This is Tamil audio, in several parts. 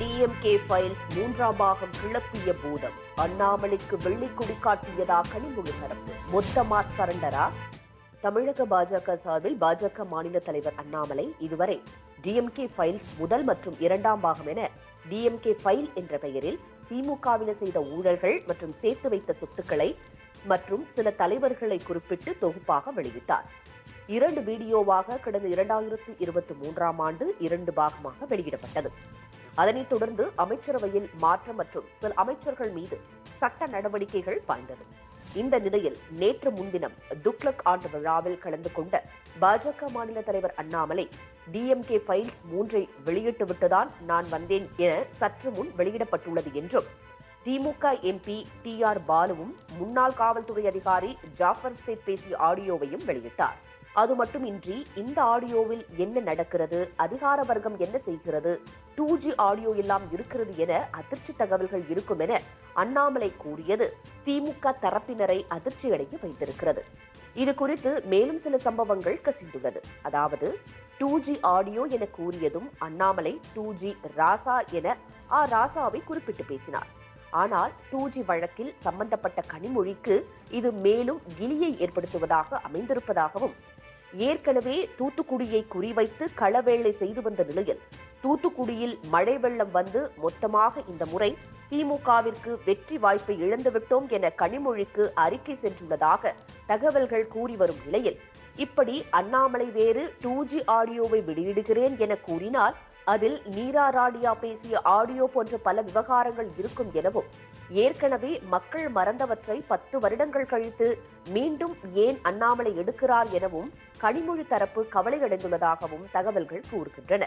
டிஎம்கே ஃபைல்ஸ் மூன்றாம் பாகம் கிளப்பிய பூதம். அண்ணாமலைக்கு வெள்ளிக்குடி காட்டியதா கனிமொழி தரப்பு மொத்தமா சரண்டரா தமிழக பாஜக சார்பில் பாஜக மாநில தலைவர் அண்ணாமலை இதுவரை டிஎம்கே ஃபைல்ஸ் முதல் மற்றும் இரண்டாம் பாகம் என டிஎம்கே ஃபைல் என்ற பெயரில் திமுகவினர் செய்த ஊழல்கள் மற்றும் சேர்த்து வைத்த சொத்துக்களை மற்றும் சில தலைவர்களை குறிப்பிட்டு தொகுப்பாக வெளியிட்டார். இரண்டு வீடியோவாக கடந்த இரண்டாயிரத்து இருபத்தி மூன்றாம் ஆண்டு இரண்டு பாகமாக வெளியிடப்பட்டது. அதனைத் தொடர்ந்து அமைச்சரவையில் மாற்றம் மற்றும் சில அமைச்சர்கள் மீது சட்ட நடவடிக்கைகள் பாய்ந்தது. இந்த நிலையில் நேற்று முன்தினம் துக்ளக் ஆண்டு விழாவில் கலந்து கொண்ட பாஜக மாநில தலைவர் அண்ணாமலை டிஎம்கே ஃபைல்ஸ் மூன்றை வெளியிட்டு விட்டுதான் நான் வந்தேன் என சற்று முன் வெளியிடப்பட்டுள்ளது என்றும் திமுக எம்பி டி ஆர் பாலுவும் முன்னாள் காவல்துறை அதிகாரி ஜாஃபர் சேத் பேசிய ஆடியோவையும் வெளியிட்டார். அது மட்டுமின்றி இந்த ஆடியோவில் என்ன நடக்கிறது அதிகார வர்க்கம் என்ன செய்கிறது டூ ஜி ஆடியோ எல்லாம் இருக்கிறது என அதிர்ச்சி தகவல்கள் இருக்கும் என அண்ணாமலை கூறியது. திமுக தரப்பினரை அதிர்ச்சியடைய வைத்திருக்கிறது. இது குறித்து மேலும் சில சம்பவங்கள் கசிந்துள்ளது. அதாவது டூ ஜி ஆடியோ என கூறியதும் அண்ணாமலை டூ ஜி ராசா என ஆ ராசாவை குறிப்பிட்டு பேசினார். ஆனால் டூ ஜி வழக்கில் சம்பந்தப்பட்ட கனிமொழிக்கு இது மேலும் கிலியை ஏற்படுத்துவதாக அமைந்திருப்பதாகவும் ஏற்கனவே தூத்துக்குடியை குறிவைத்து களவேளை செய்து வந்த நிலையில் தூத்துக்குடியில் மழை வெள்ளம் வந்து மொத்தமாக இந்த முறை திமுகவிற்கு வெற்றி வாய்ப்பை இழந்துவிட்டோம் என கனிமொழிக்கு அறிக்கை சென்றுள்ளதாக தகவல்கள் கூறி வரும் நிலையில் இப்படி அண்ணாமலை வேறு டூ ஜி ஆடியோவை வெளியிடுகிறேன் என கூறினால் அதில் நீரா ராடியா பேசிய ஆடியோ போன்ற பல விவகாரங்கள் இருக்கும் எனவும் ஏற்கனவே மக்கள் மறந்தவற்றை பத்து வருடங்கள் கழித்து மீண்டும் ஏன் அண்ணாமலை எடுக்கிறார் எனவும் கனிமொழி தரப்பு கவலையடைந்துள்ளதாகவும் தகவல்கள் கூறுகின்றன.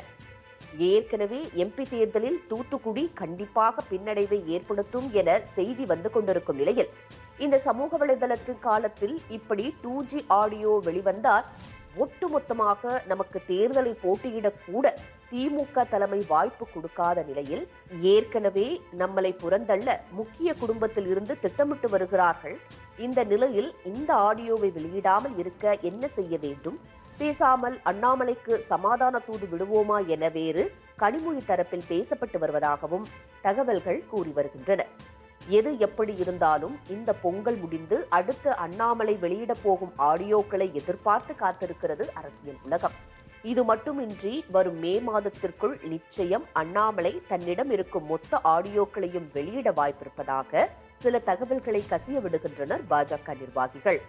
ஏற்கனவே எம்பி தேர்தலில் தூத்துக்குடி கண்டிப்பாக பின்னடைவை ஏற்படுத்தும் என செய்தி வந்து கொண்டிருக்கும் நிலையில் இந்த சமூக வலைதளத்தின் காலத்தில் இப்படி டூ ஜி ஆடியோ வெளிவந்தால் ஒட்டுமொத்தமாக நமக்கு தேர்தலை போட்டியிடக்கூட திமுக தலைமை வாய்ப்பு கொடுக்காத நிலையில் ஏற்கனவே நம்மளை புறந்தள்ள முக்கிய குடும்பத்தில் இருந்து திட்டமிட்டு வருகிறார்கள். இந்த நிலையில் இந்த ஆடியோவை வெளியிடாமல் இருக்க என்ன செய்ய வேண்டும்? பேசாமல் அண்ணாமலைக்கு சமாதான தூது விடுவோமா என வேறு கனிமொழி தரப்பில் பேசப்பட்டு வருவதாகவும் தகவல்கள் கூறி வருகின்றன. எது எப்படி இருந்தாலும் இந்த பொங்கல் முடிந்து அடுத்து அண்ணாமலை வெளியிடப் போகும் ஆடியோக்களை எதிர்பார்த்து காத்திருக்கிறது அரசியல் உலகம். இது மட்டுமின்றி வரும் மே மாதத்திற்குள் நிச்சயம் அண்ணாமலை தன்னிடம் இருக்கும் மொத்த ஆடியோக்களையும் வெளியிட வாய்ப்பிருப்பதாக சில தகவல்களை கசிய விடுகின்றனர் பாஜக நிர்வாகிகள்.